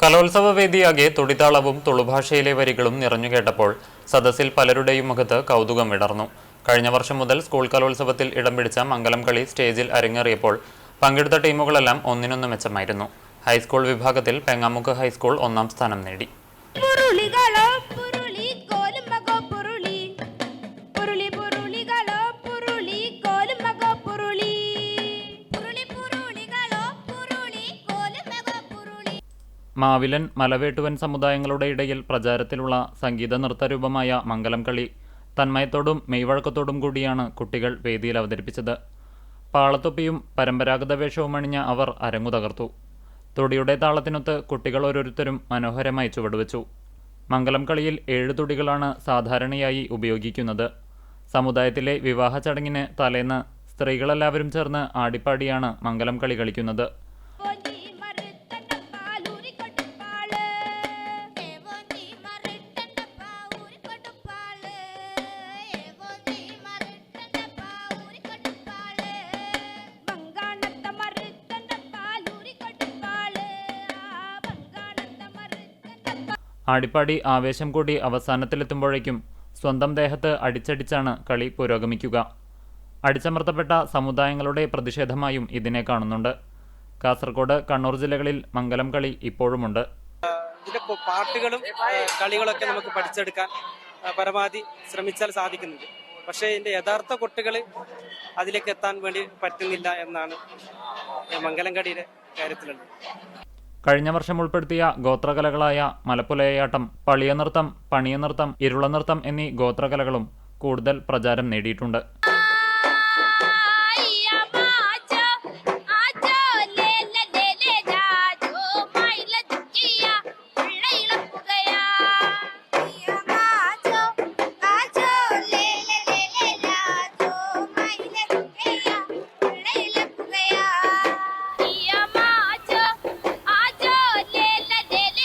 കലോത്സവ വേദിയാകെ തുടിതാളവും തുളുഭാഷയിലെ വരികളും നിറഞ്ഞുകേട്ടപ്പോൾ സദസ്സിൽ പലരുടെയും മുഖത്ത് കൗതുകം വിടർന്നു. കഴിഞ്ഞ വർഷം മുതൽ സ്കൂൾ കലോത്സവത്തിൽ ഇടം പിടിച്ച മംഗലം കളി സ്റ്റേജിൽ അരങ്ങേറിയപ്പോൾ പങ്കെടുത്ത ടീമുകളെല്ലാം ഒന്നിനൊന്ന് മെച്ചമായിരുന്നു. ഹൈസ്കൂൾ വിഭാഗത്തിൽ പെങ്ങാമുക്ക് ഹൈസ്കൂൾ ഒന്നാം സ്ഥാനം നേടി. മാവിലൻ മലവേട്ടുവൻ സമുദായങ്ങളുടെ ഇടയിൽ പ്രചാരത്തിലുള്ള സംഗീത നൃത്തരൂപമായ മംഗലം കളി തന്മയത്തോടും മെയ്വഴക്കത്തോടും കൂടിയാണ് കുട്ടികൾ വേദിയിൽ അവതരിപ്പിച്ചത്. പാളത്തൊപ്പിയും പരമ്പരാഗത വേഷവും അണിഞ്ഞ അവർ അരങ്ങു തകർത്തു. തുടിയുടെ താളത്തിനൊത്ത് കുട്ടികൾ ഓരോരുത്തരും മനോഹരമായി ചുവടുവച്ചു. മംഗലം കളിയിൽ ഏഴ് തുടികളാണ് സാധാരണയായി ഉപയോഗിക്കുന്നത്. സമുദായത്തിലെ വിവാഹ ചടങ്ങിന് തലേന്ന് സ്ത്രീകളെല്ലാവരും ചേർന്ന് ആടിപ്പാടിയാണ് മംഗലം കളി കളിക്കുന്നത്. ആടിപ്പാടി ആവേശം കൂടി അവസാനത്തിലെത്തുമ്പോഴേക്കും സ്വന്തം ദേഹത്ത് അടിച്ചടിച്ചാണ് കളി പുരോഗമിക്കുക. അടിച്ചമർത്തപ്പെട്ട സമുദായങ്ങളുടെ പ്രതിഷേധമായും ഇതിനെ കാണുന്നുണ്ട്. കാസർഗോഡ് കണ്ണൂർ ജില്ലകളിൽ മംഗലം കളി ഇപ്പോഴുമുണ്ട്. ഇതിന്റെ പാട്ടുകളും കളികളൊക്കെ നമുക്ക് പഠിച്ചെടുക്കാൻ പരമാവധി ശ്രമിച്ചാൽ സാധിക്കുന്നുണ്ട്. പക്ഷേ ഇതിന്റെ യഥാർത്ഥ കുട്ടികൾ അതിലേക്ക് എത്താൻ വേണ്ടി പറ്റുന്നില്ല എന്നാണ് മംഗലം കളിയുടെ കാര്യത്തിലുള്ളത്. കഴിഞ്ഞ വർഷം ഉൾപ്പെടുത്തിയ ഗോത്രകലകളായ മലപ്പുലയാട്ടം പളിയനൃത്തം പണിയനൃത്തം ഇരുളനൃത്തം എന്നീ ഗോത്രകലകളും കൂടുതൽ പ്രചാരം നേടിയിട്ടുണ്ട്.